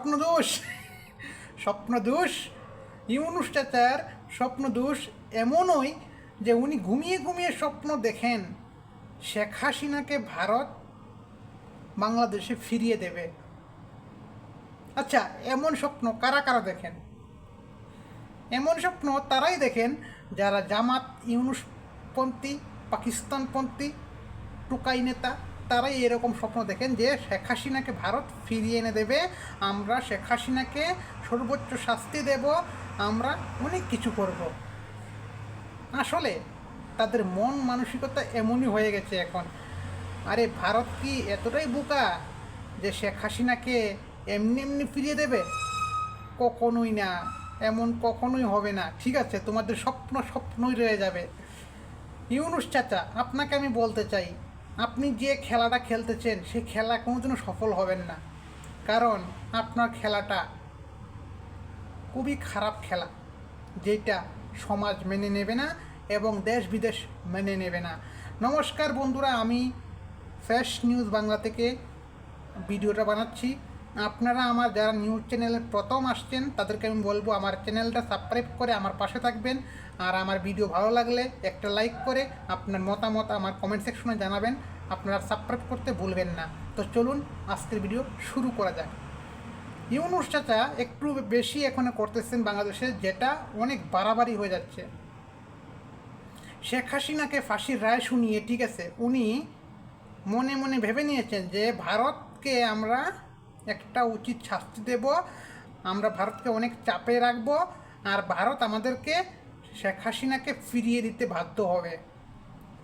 স্বপ্নদোষ স্বপ্নদোষ ইউনুস চাচার স্বপ্নদোষ এমনই যে উনি ঘুমিয়ে ঘুমিয়ে স্বপ্ন দেখেন। শেখ হাসিনাকে ভারত বাংলাদেশে ফিরিয়ে দেবে। আচ্ছা এমন স্বপ্ন কারা কারা দেখেন? এমন স্বপ্ন তারাই দেখেন যারা জামাত, ইউনুসপন্থী, পাকিস্তানপন্থী, টুকাই নেতা তারাই এরকম স্বপ্ন দেখেন যে শেখ হাসিনাকে ভারত ফিরিয়ে এনে দেবে। আমরা শেখ হাসিনাকে সর্বোচ্চ শাস্তি দেব, আমরা অনেক কিছু করব। আসলে তাদের মন মানসিকতা এমনই হয়ে গেছে এখন। আরে ভারত কি এতটাই বোকা যে শেখ হাসিনাকে এমনি এমনি ফিরিয়ে দেবে? কখনোই না, এমন কখনোই হবে না। ঠিক আছে, তোমাদের স্বপ্ন স্বপ্নই রয়ে যাবে। ইউনুস চাচা, আপনাকে আমি বলতে চাই আপনি যে খেলাটা খেলতেছেন সেই খেলা কোনো জন্য সফল হবেন না। কারণ আপনার খেলাটা খুবই খারাপ খেলা, যেটা সমাজ মেনে নেবে না এবং দেশ বিদেশ মেনে নেবে না। নমস্কার বন্ধুরা, আমি ফ্যাশ নিউজ বাংলা থেকে ভিডিওটা বানাচ্ছি। আপনারা আমার যারা নিউজ চ্যানেলে প্রথম আসছেন, তাদেরকে আমি বলব আমার চ্যানেলটা সাবস্ক্রাইব করে আমার পাশে থাকবেন। আর আমার ভিডিও ভালো লাগলে একটা লাইক করে আপনার মতামত আমার কমেন্ট সেকশনে জানাবেন। আপনারা সাবস্ক্রাইব করতে ভুলবেন না। তো চলুন, আজকের ভিডিও শুরু করা যাক। ইউনুস চাচা একটু বেশি এখানে করতেছেন বাংলাদেশে, যেটা অনেক বাড়াবাড়ি হয়ে যাচ্ছে। শেখ হাসিনাকে ফাঁসির রায় শুনিয়ে, ঠিক আছে, উনি মনে মনে ভেবে নিয়েছেন যে ভারতকে আমরা একটা উচিত শাস্তি দেব। আমরা ভারতকে অনেক চাপে রাখব আর ভারত আমাদেরকে শেখ হাসিনাকে ফিরিয়ে দিতে বাধ্য হবে।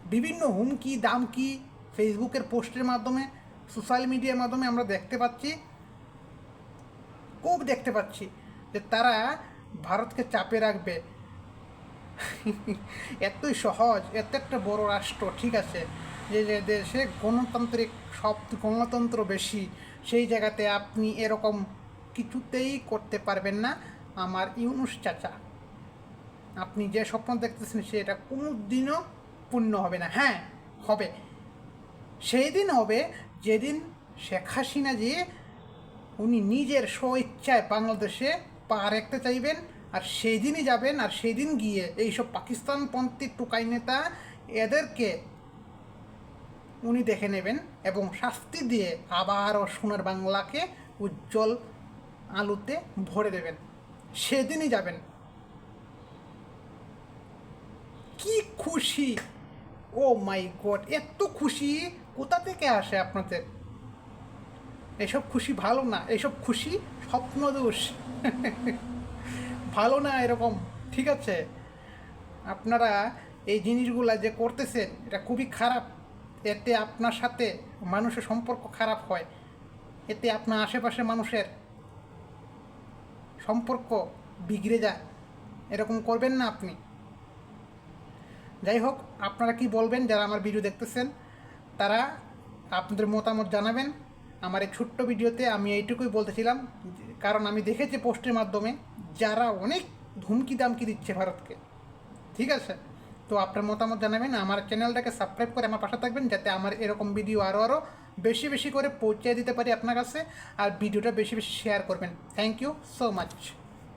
বিভিন্ন হুমকি, দামকি ফেসবুকের পোস্টের মাধ্যমে, সোশ্যাল মিডিয়ার মাধ্যমে আমরা দেখতে পাচ্ছি, খুব দেখতে পাচ্ছি যে তারা ভারতকে চাপে রাখবে। এতই সহজ, এত একটা বড় রাষ্ট্র, ঠিক আছে? যে দেশে গণতান্ত্রিক সব গণতন্ত্র বেশি, সেই জায়গাতে আপনি এরকম কিছুতেই করতে পারবেন না। আমার ইউনুস চাচা, আপনি যে স্বপ্ন দেখতেছেন সেটা কোনো দিনও পূর্ণ হবে না। হ্যাঁ হবে। সেই দিন হবে যেদিন শেখ হাসিনা যে উনি নিজের স্বইচ্ছায় বাংলাদেশে পা রাখতে চাইবেন আর সেই দিনই যাবেন আর সেই দিন গিয়ে এইসব পাকিস্তানপন্থী টুকাই নেতা এদেরকে উনি দেখে নেবেন এবং শাস্তি দিয়ে আবারও সোনার বাংলাকে উজ্জ্বল আলুতে ভরে দেবেন। সেদিনই যাবেন। কি খুশি! ও মাই গড, এত খুশি! কোথা থেকে আসে আপনাদের? এসব খুশি ভালো না, এসব খুশি স্বপ্ন দোষ ভালো না এরকম, ঠিক আছে? আপনারা এই জিনিসগুলা যে করতেছেন, এটা খুবই খারাপ। এতে আপনার সাথে মানুষের সম্পর্ক খারাপ হয়। এতে আপনার আশেপাশে মানুষের সম্পর্ক বিগড়ে যায়। এরকম করবেন না আপনি। যাই হোক, আপনারা কি বলবেন যারা আমার ভিডিও দেখতেছেন, তারা আপনাদের মতামত জানাবেন। আমার এই ছোট্ট ভিডিওতে আমি এইটুকুই বলতেছিলাম কারণ আমি দেখেছি পোস্টের মাধ্যমে যারা অনেক ধুমকি দামকি দিচ্ছে ভারতকে। ঠিক আছে? তো আপনার মতামত জানাবেন, আমার চ্যানেলটাকে সাবস্ক্রাইব করে আমার পাশে থাকবেন যাতে আমার এরকম ভিডিও আরও আরও বেশি বেশি করে পৌঁছে দিতে পারি আপনার কাছে, আর ভিডিওটা বেশি বেশি শেয়ার করবেন। Thank you so much